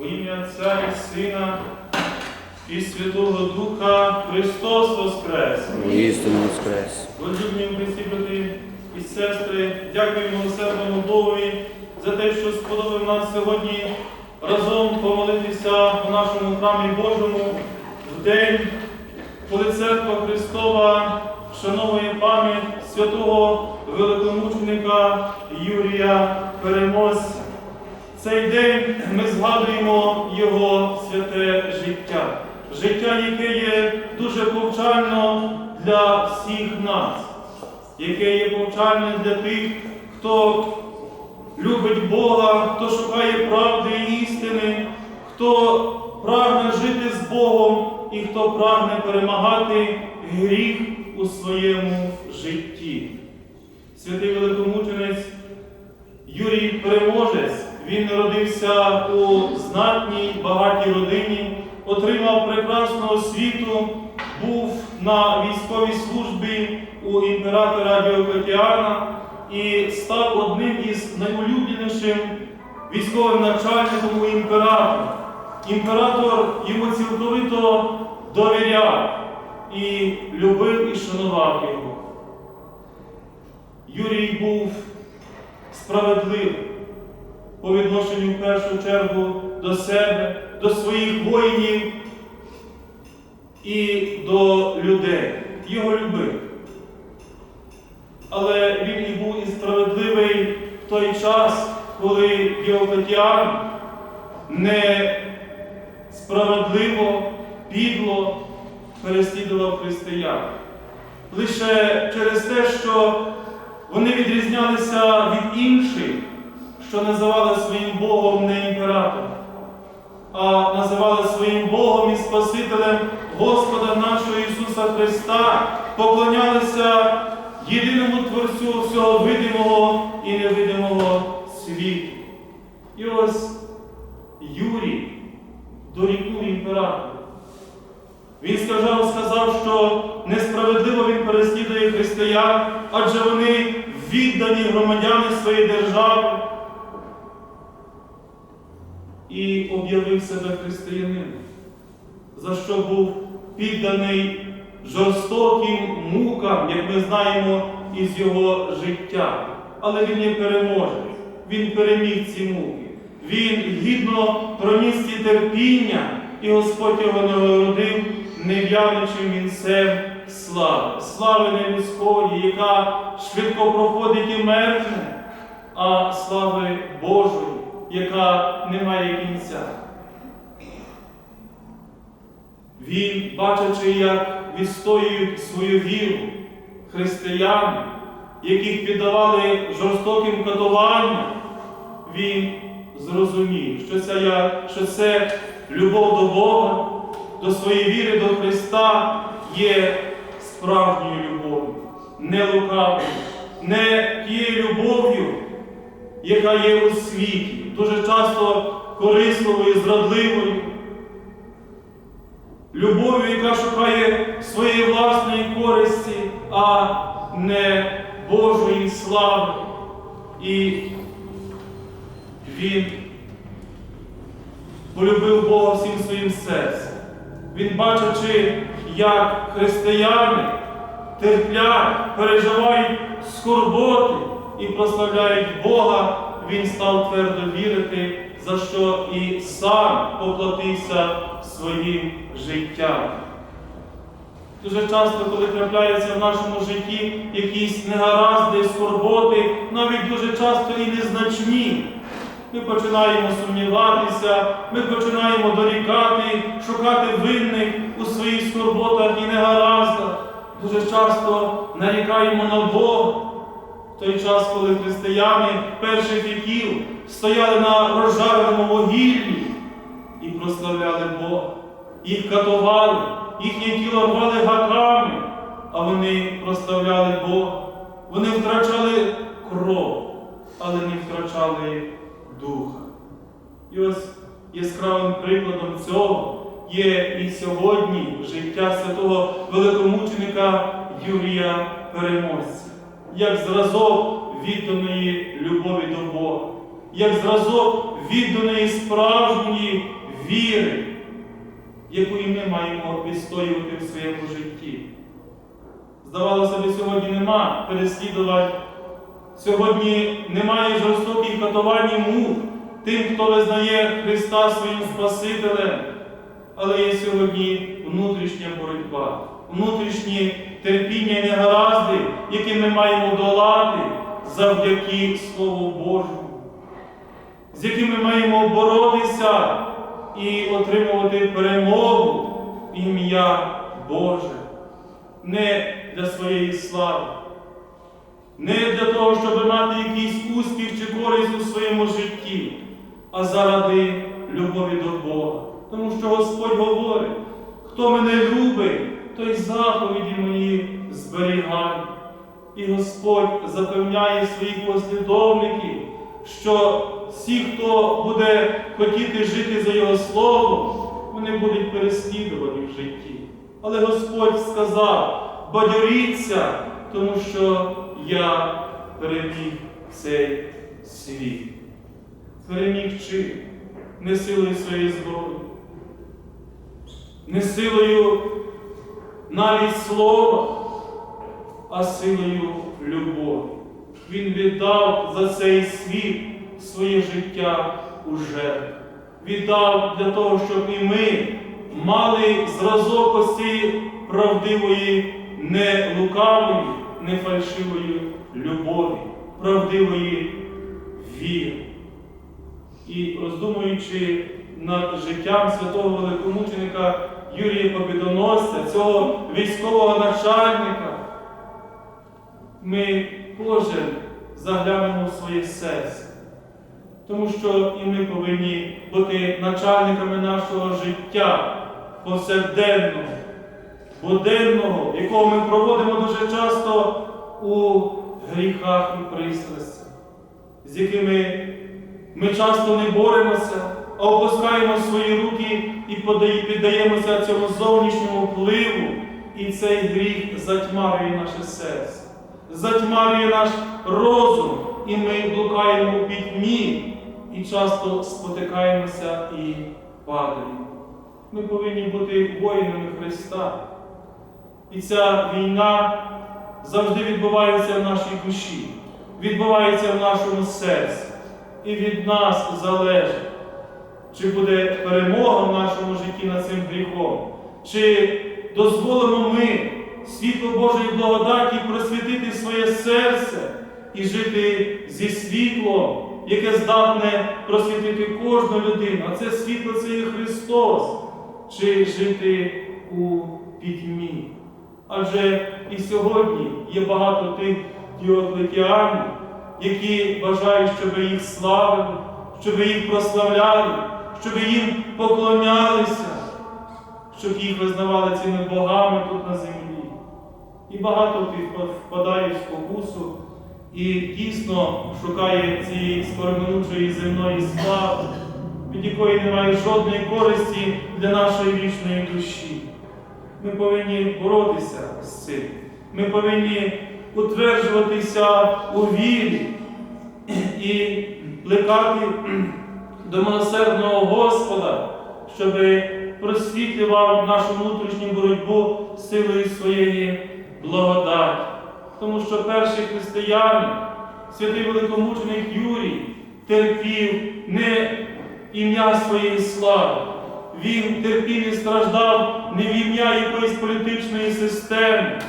Во ім'я Отця і Сина і Святого Духа Христос Воскрес! Істину воскрес. Возлюблені Христі, брати і сестри, дякуємо милосердному Богові за те, що сподобав нас сьогодні разом помолитися у нашому храмі Божому в день, коли Церква Христова вшановує пам'ять святого великомученика Юрія Переможця. Цей день ми згадуємо Його святе життя, життя, яке є дуже повчально для всіх нас, яке є повчальним для тих, хто любить Бога, хто шукає правди і істини, хто прагне жити з Богом і хто прагне перемагати гріх у своєму житті. Святий великомученець Юрій Переможець, він народився у знатній багатій родині, отримав прекрасну освіту, був на військовій службі у імператора Діоклетіана і став одним із найулюбленішим військовим начальником у імператора. Імператор йому цілковито довіряв і любив і шанував його. Юрій був справедливий по відношенню в першу чергу до себе, до своїх воїнів і до людей. Його любив. Але він і був і справедливий в той час, коли Діоклетіан не справедливо, підло переслідував християн. Лише через те, що вони відрізнялися від інших, що називали своїм Богом не імператором, а називали своїм Богом і Спасителем Господа нашого Ісуса Христа, поклонялися єдиному Творцю всього видимого і невидимого світу. І ось Юрій дорікнув імператору. Він сказав, сказав, що несправедливо він переслідує християн, адже вони віддані громадяни своєї держави. І об'явив себе християнином, за що був підданий жорстоким мукам, як ми знаємо із його життя. Але він є переможець, він переміг ці муки. Він гідно проніс ці терпіння, і Господь його нагородив нев'яничим вінцем слави, слави не людської, яка швидко проходить і меркне, а слави Божої, яка не має кінця. Він, бачачи, як відстоюють свою віру християни, яких піддавали жорстоким катуванням, він зрозумів, що це, я, що це любов до Бога, до своєї віри до Христа є справжньою любов'ю, не лукавою, не тією любов'ю, яка є у світі, дуже часто корисливою, зрадливою. Любов'ю, яка шукає своєї власної користі, а не Божої слави. І він полюбив Бога всім своїм серцем. Він, бачачи, як християни терплять, переживають скорботи і прославляють Бога, він став твердо вірити, за що і сам поплатився своїм життям. Дуже часто, коли трапляються в нашому житті якісь негаразди, скорботи, навіть дуже часто і незначні, ми починаємо сумніватися, ми починаємо дорікати, шукати винних у своїх скорботах і негараздах. Дуже часто нарікаємо на Бога. Той час, коли християни перших віків стояли на розжареному вугіллі і прославляли Бога, їх катували, їхнє тіло рвали гаками, а вони прославляли Бога. Вони втрачали кров, але не втрачали духа. І ось яскравим прикладом цього є і сьогодні життя святого великомученика Юрія Переможця, як зразок відданої любові до Бога, як зразок відданої справжньої віри, яку і ми маємо відстоювати в своєму житті. Здавалося б, сьогодні нема переслідувань, сьогодні немає жорстоких катувань і мук тим, хто визнає Христа своїм Спасителем, але є сьогодні внутрішня боротьба, внутрішні терпіння і негаразди, які ми маємо долати завдяки Слову Божому, з якими ми маємо боротися і отримувати перемогу ім'я Боже, не для своєї слави, не для того, щоб мати якийсь успіх чи користь у своєму житті, а заради любові до Бога. Тому що Господь говорить, хто мене любить, той заповіді мої зберігає. І Господь запевняє своїх послідовників, що всі, хто буде хотіти жити за Його Словом, вони будуть переслідувані в житті. Але Господь сказав: бадьоріться, тому що я переміг цей світ. Переміг чим? Не силою своєї зброї, не силою навіть слова, а силою любові. Він віддав за цей світ своє життя у жертву. Віддав для того, щоб і ми мали зразок ось цієї правдивої, не лукавої, не фальшивої любові, правдивої віри. І роздумуючи над життям святого великомученика Юрія Побідоносця, цього військового начальника, ми кожен заглянемо в своє серце. Тому що і ми повинні бути начальниками нашого життя повсякденного, буденного, якого ми проводимо дуже часто у гріхах і пристрастях, з якими ми часто не боремося, опускаємо свої руки і піддаємося цьому зовнішньому впливу, і цей гріх затьмарює наше серце, затьмарює наш розум, і ми блукаємо у пітьмі, і часто спотикаємося і падаємо. Ми повинні бути воїнами Христа. І ця війна завжди відбувається в нашій душі, відбувається в нашому серці. І від нас залежить, чи буде перемога в нашому житті над цим гріхом, чи дозволимо ми світло Божої благодаті просвітити своє серце і жити зі світлом, яке здатне просвітити кожну людину. А це світло це є Христос, чи жити у пітьмі. Адже і сьогодні є багато тих діоклетіанів, які бажають, щоб їх славили, щоб їх прославляли, щоб їм поклонялися, щоб їх визнавали цими богами тут на землі. І багато тих впадає в спокусу і дійсно шукає цієї скороминучої земної слави, від якої немає жодної користі для нашої вічної душі. Ми повинні боротися з цим. Ми повинні утверджуватися у вірі і плекати до милосердного Господа, щоб просвітлював нашу внутрішню боротьбу силою своєї благодаті. Тому що перші християни, святий великомученик Юрій, терпів не ім'я своєї слави. Він терпів і страждав не в ім'я якоїсь політичної системи,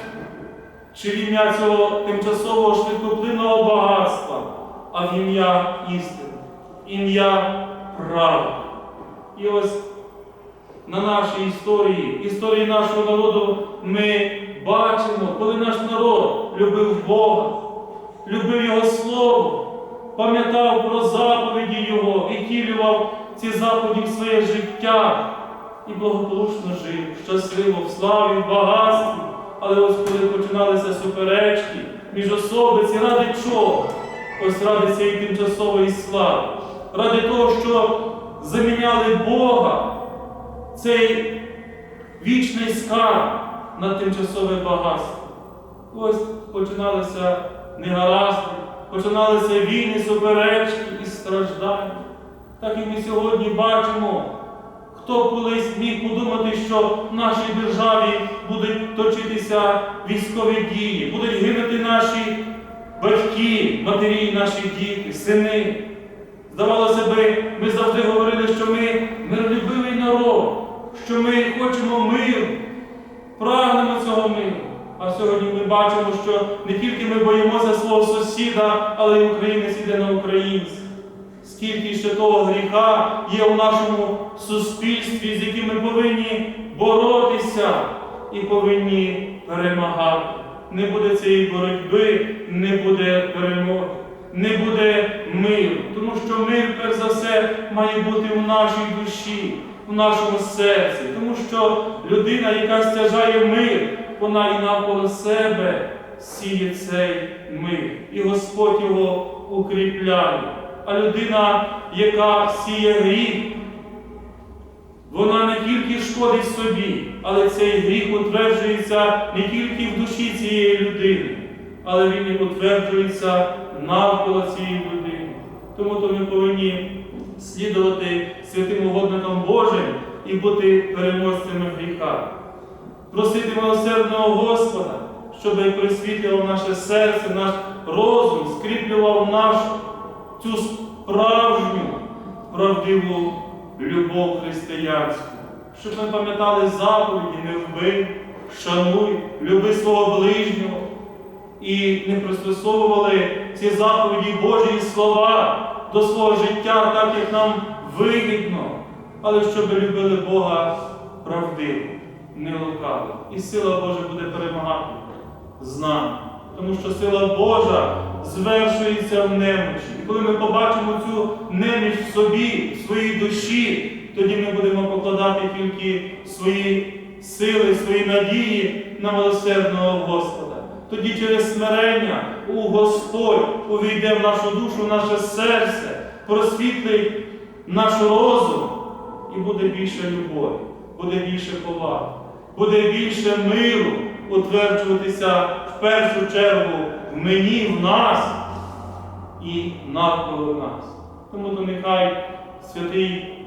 чи в ім'я цього тимчасового швидкоплинного багатства, а в ім'я істини, ім'я правди. І ось на нашій історії, історії нашого народу, ми бачимо, коли наш народ любив Бога, любив Його Слово, пам'ятав про заповіді Його втілював ці заповіді в своє життя і благополучно жив, щасливо, в славі, в багатстві. Але ось коли починалися суперечки між особиці, ради чого? Ось ради цієї тимчасової слави, ради того, що заміняли Бога, цей вічний скарб на тимчасове багатство. Ось починалися негаразди, починалися війни, суперечки і страждання. Так і ми сьогодні бачимо, хто колись міг подумати, що в нашій державі будуть точитися військові дії, будуть гинути наші батьки, матері, наші діти, сини. Здавалося би, ми завжди говорили, що ми миролюбивий народ, що ми хочемо миру, прагнемо цього миру. А сьогодні ми бачимо, що не тільки ми боїмося свого сусіда, але й українець іде на українця. Скільки ще того гріха є у нашому суспільстві, з яким ми повинні боротися і повинні перемагати. Не буде цієї боротьби, не буде перемоги, не буде миру. Тому що мир, перш за все, має бути у нашій душі, у нашому серці. Тому що людина, яка стяжає мир, вона і навколо себе сіє цей мир. І Господь його укріпляє. А людина, яка сіє гріх, вона не тільки шкодить собі, але цей гріх утверджується не тільки в душі цієї людини, але він і утверджується навколо цієї людини. Тому то ми повинні слідувати святим угодникам Божим і бути переможцями гріха. Просити милосердного Господа, щоб присвітлював наше серце, наш розум, скріплював нашу цю справжню правдиву любов християнську, щоб ми пам'ятали заповіді, не вбий, шануй, люби свого ближнього і не пристосовували ці заповіді Божі слова до свого життя, так як нам вигідно, але щоб любили Бога правдиво, не лукаво. І сила Божа буде перемагати з нами. Тому що сила Божа звершується в немочі. І коли ми побачимо цю неміч в собі, в своїй душі, тоді ми будемо покладати тільки свої сили, свої надії на милосердного Господа. Тоді через смирення у Господь увійде в нашу душу, в наше серце, просвітлить наш розум і буде більше любові, буде більше поваги, буде більше миру утверджуватися в першу чергу в мені, в нас і навколо нас. Тому то нехай святий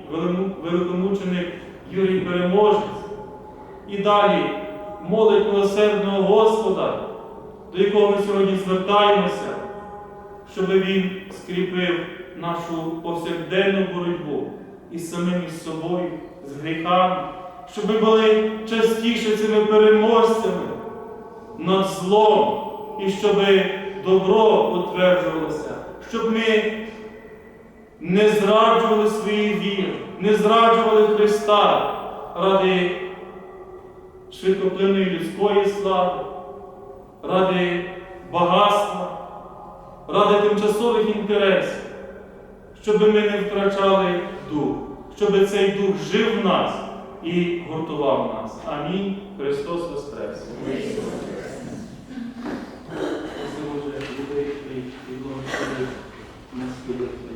великомученик Юрій Переможець і далі молить милосердного Господа, до якого ми сьогодні звертаємося, щоб він скріпив нашу повсякденну боротьбу із самим із собою, з гріхами, щоб ми були частіше цими переможцями над злом, і щоб добро утверджувалося, щоб ми не зраджували свої віри, не зраджували Христа ради швидкоплинної людської слави, ради багатства, ради тимчасових інтересів, щоб ми не втрачали дух, щоб цей дух жив в нас і гуртував нас. Амінь. Христос Воскрес! Thank you.